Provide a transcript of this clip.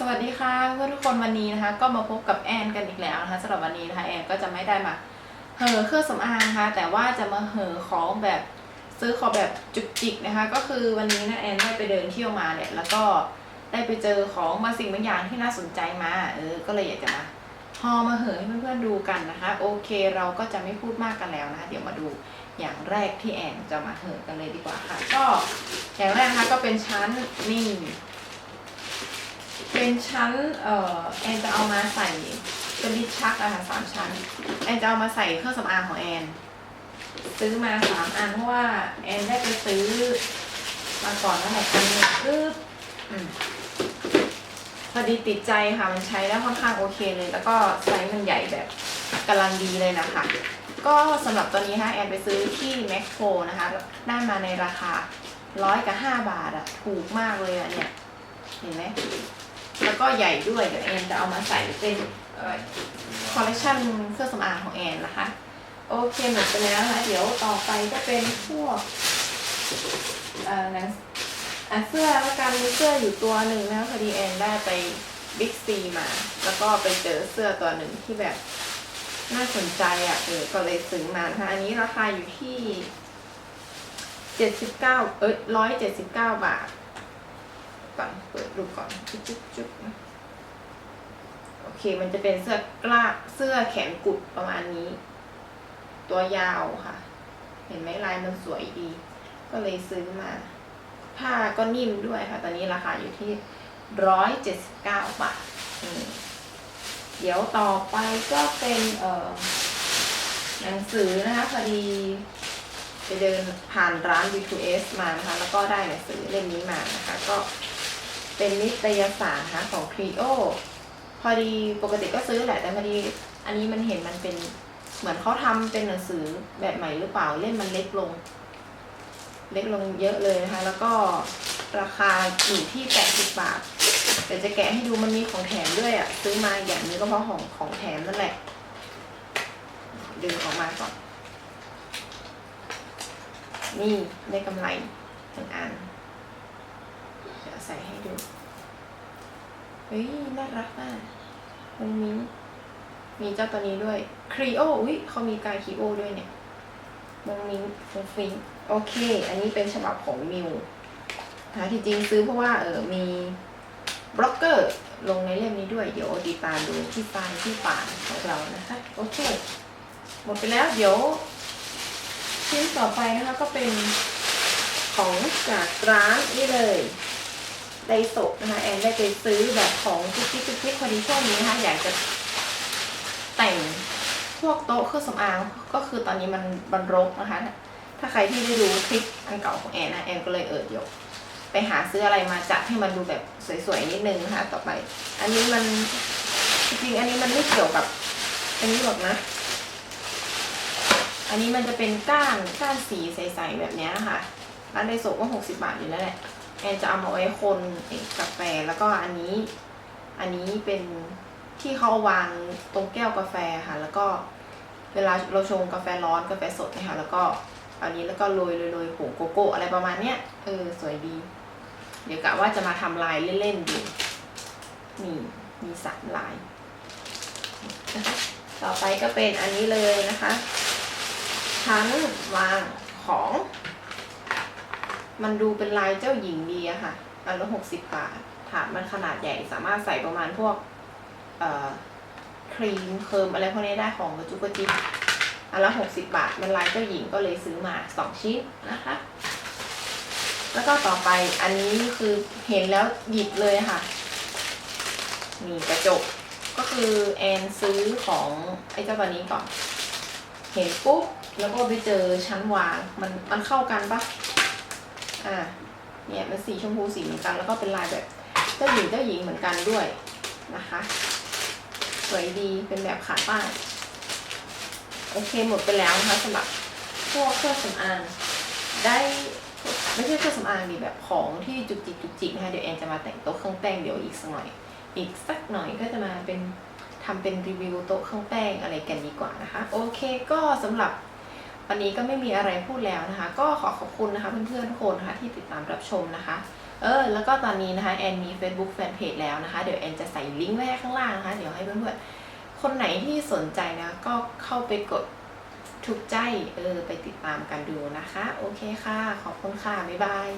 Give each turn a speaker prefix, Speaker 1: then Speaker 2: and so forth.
Speaker 1: สวัสดีค่ะเพื่อนทุกคนวันนี้นะคะ ก็มาพบกับแอนกันอีกแล้วนะคะสำหรับวันนี้นะคะแอนก็จะไม่ได้มาเห่อเครื่องสำอางนะคะแต่ว่าจะมาเห่อของแบบซื้อของแบบจุกจิกนะคะ ก็คือวันนี้นะแอนได้ไปเดินเที่ยวมาเนี่ยแล้วก็ได้ไปเจอของบางสิ่งบางอย่างที่น่าสนใจมาเออก็เลยอยากจะมาพอมาเห่อให้เพื่อนๆดูกันนะคะ โอเคเราก็จะไม่พูดมากกันแล้วนะคะเดี๋ยวมาดูอย่างแรกที่แอนจะมาเห่อกันเลยดีกว่าค่ะ ก็อย่างแรกนะคะก็เป็นชั้นนี่ เป็นชั้นเอ่อแอนจะเอามาใส่เป็นลิปชักอะค่ะสามชั้น แอนจะเอามาใส่เครื่องสำอางของแอน ซื้อมาสามอันเพราะว่า แอนได้ไปซื้อมาก่อนแล้วแหละอันนึงคืออืมพอดีติดใจค่ะมันใช้แล้วค่อนข้างโอเคเลย แล้วก็ไซส์มันใหญ่แบบกำลังดีเลยนะคะ ก็สำหรับตัวนี้ค่ะแอนไปซื้อที่แมคโครนะคะ ได้มาในราคาร้อยกับห้าบาทอะถูกมากเลยอะเนี่ย เห็นไหม แล้วก็ใหญ่ด้วยเดี๋ยวแอนจะเอามาใส่เป็นคอลเลคชันเครื่องสำอางของแอนนะคะ โอเคหมดไปแล้วนะคะเดี๋ยวต่อไปก็เป็นพวกเอ่อหนังเสื้อแล้วกันมีเสื้ออยู่ตัวหนึ่งนะคะพอดีแอนได้ไปบิ๊กซีมา แล้วก็ไปเจอเสื้อตัวหนึ่งที่แบบน่าสนใจอะเออก็เลยซื้อมานะคะอันนี้ราคาอยู่ที่เจ็ดสิบเก้าเอ้ยร้อยเจ็ดสิบเก้าบาท ก่อนเปิดดูก่อนจุ๊บจุ๊บจุ๊บนะโอเค มันจะเป็นเสื้อกล้าเสื้อแขนกุดประมาณนี้ ตัวยาวค่ะ เห็นไหมลายมันสวยดี ก็เลยซื้อมา ผ้าก็นิ่มด้วยค่ะ ตอนนี้ราคาอยู่ที่ร้อยเจ็ดสิบเก้าบาทเดี๋ยวต่อไปก็เป็นเอ่อหนังสือนะคะพอดีไปเดินผ่านร้าน B2S มานะคะ แล้วก็ได้หนังสือเล่มนี้มานะคะ ก็ เป็นนิตยสารนะคะของ Clio พอดีปกติก็ซื้อแหละ แต่พอดีอันนี้มันเห็นมันเป็นเหมือนเขาทำเป็นหนังสือแบบใหม่หรือเปล่าเล่มมันเล็กลง เล็กลงเยอะเลยนะคะ แล้วก็ราคาอยู่ที่ 80 บาทเดี๋ยวจะแกะให้ดูมันมีของแถมด้วยอะ่ะ ซื้อมาอย่างนี้ก็เพราะของของแถมนั่นแหละ ดึงออกมาก่อน นี่ได้กำไรหนึ่งอัน ใส่ให้ดู เฮ้ย น่ารักมากมันมีมีเจ้าตัวนี้ด้วยครีโออุ้ยเขามีกายครีโอด้วยเนี่ยมงมิงฟงฟิงโอเค อันนี้เป็นฉบับของมิวนะที่จริงซื้อเพราะว่าเออมีบล็อกเกอร์ลงในเล่มนี้ด้วย เดี๋ยวติดตามดูที่ปายที่ป่านของเรานะคะ โอเค หมดไปแล้วเดี๋ยว ชิ้นต่อไปนะคะก็เป็นของจากร้านนี่เลย ไดโซะนะคะแอนได้ไปซื้อแบบของจิ๊กจิ๊กจิ๊กจิ๊กพอดีช่วงนี้นะคะอยากจะแต่งพวกโต๊ะเครื่องสำอางก็คือตอนนี้มันบันรกนะคะ ถ้าใครที่ได้ดูคลิปอันเก่าของแอนนะแอนก็เลยเออเดี๋ยวไปหาซื้ออะไรมาจัดให้มันดูแบบสวยๆนิดนึงนะคะต่อไป อันนี้มันจริงๆอันนี้มันไม่เกี่ยวกับ อันนี้หรอกนะ อันนี้มันจะเป็นก้านก้านสีใสๆแบบนี้ยค่ะร้านไดโซะก็หกสิบาทอยู่แล้วแหละ แอนจะเอามาไว้คนกาแฟแล้วก็อันนี้ อันนี้เป็นที่เขาวางตรงแก้วกาแฟค่ะ แล้วก็เวลาเราชงกาแฟร้อนกาแฟสดนะคะแล้วก็อันนี้แล้วก็โรยโรยโรยผงโกโก้อะไรประมาณเนี้ยเออสวยดี เดี๋ยวกะว่าจะมาทำลายเล่นๆดูนี่มีสามลายนะคะต่อไปก็เป็นอันนี้เลยนะคะชั้นวางของ มันดูเป็นลายเจ้าหญิงดีอะค่ะ อันละหกสิบบาทถาดมันขนาดใหญ่สามารถใส่ประมาณพวกเอ่อครีมเคิร์มอะไรพวกนี้ได้ของกระจุกกระจิบอันละหกสิบบาทมันลายเจ้าหญิงก็เลยซื้อมาสองชิ้นนะคะ แล้วก็ต่อไปอันนี้คือเห็นแล้วหยิบเลยค่ะนี่กระจกก็คือแอนซื้อของไอ้เจ้าตัวนี้ก่อน เห็นปุ๊บแล้วก็ไปเจอชั้นวางมันมันเข้ากันปะ อ่าเนี่ยมันสีชมพูสีเหมือนกัน แล้วก็เป็นลายแบบเจ้าหญิงเจ้าหญิงเหมือนกันด้วยนะคะ สวยดีเป็นแบบขาป้ายโอเคหมดไปแล้วนะคะสำหรับพวกเครื่องสำอางได้ไม่ใช่เครื่องสำอางดีแบบของที่จุกจิกจุกจิกนะคะเดี๋ยวแอนจะมาแต่งโต๊ะเครื่องแป้งเดี๋ยวอีกสักหน่อย อีกสักหน่อยก็จะมาเป็นทำเป็นรีวิวโต๊ะเครื่องแป้งอะไรกันดีกว่านะคะ โอเคก็สำหรับ วันนี้ก็ไม่มีอะไรพูดแล้วนะคะ ก็ขอขอบคุณนะคะเพื่อนๆทุกคนนะคะที่ติดตามรับชมนะคะ เออ แล้วก็ตอนนี้นะคะแอนมี Facebook Fanpage แล้วนะคะ เดี๋ยวแอนจะใส่ลิงก์ไว้ให้ข้างล่างนะคะ เดี๋ยวให้เพื่อนๆ คนไหนที่สนใจนะ ก็เข้าไปกดถูกใจ เออ ไปติดตามกันดูนะคะ โอเคค่ะ ขอบคุณค่ะ บ๊ายบาย